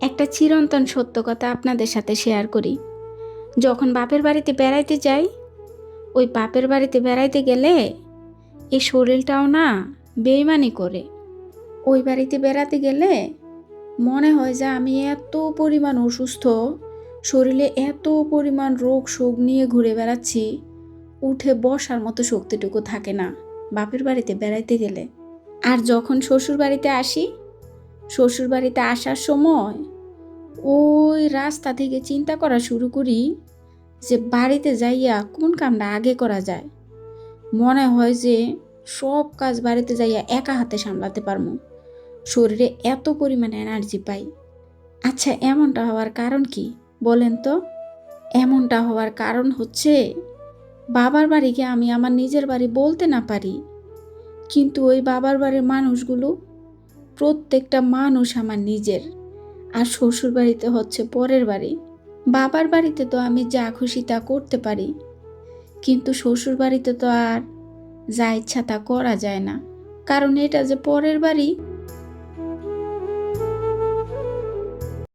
একটা চিরন্তন সত্য কথা আপনাদের সাথে শেয়ার করি। যখন বাপের বাড়িতে বেড়াইতে যাই, ওই বাপের বাড়িতে বেড়াইতে গেলে এই শরীরটাও না বেইমানি করে। ওই বাড়িতে বেড়াতে গেলে মনে হয় যে আমি এত পরিমাণ অসুস্থ, শরীরে এত পরিমাণ রোগ শোক নিয়ে ঘুরে বেড়াচ্ছি, উঠে বসার মতো শক্তিটুকু থাকে না বাপের বাড়িতে বেড়াইতে গেলে। আর যখন শ্বশুর বাড়িতে আসি শ্বশুর বাড়িতে আসার সময় ওই রাস্তা থেকে চিন্তা করা শুরু করি যে বাড়িতে যাইয়া কোন কামটা আগে করা যায়। মনে হয় যে সব কাজ বাড়িতে যাইয়া একা হাতে সামলাতে পারব। শরীরে এত পরিমাণে এনার্জি পাই। আচ্ছা এমনটা হওয়ার কারণ কি বলেন তো? এমনটা হওয়ার কারণ হচ্ছে বাবার বাড়িকে আমি আমার নিজের বাড়ি বলতে না পারি। কিন্তু ওই বাবার বাড়ির মানুষগুলো প্রত্যেকটা মানুষ আমার নিজের। আর শ্বশুর বাড়িতে হচ্ছে পরের বাড়ি। বাবার বাড়িতে তো আমি যা খুশি তা করতে পারি। কিন্তু শ্বশুর বাড়িতে তো আর যা ইচ্ছা তা করা যায় না। কারণ এটা যে পরের বাড়ি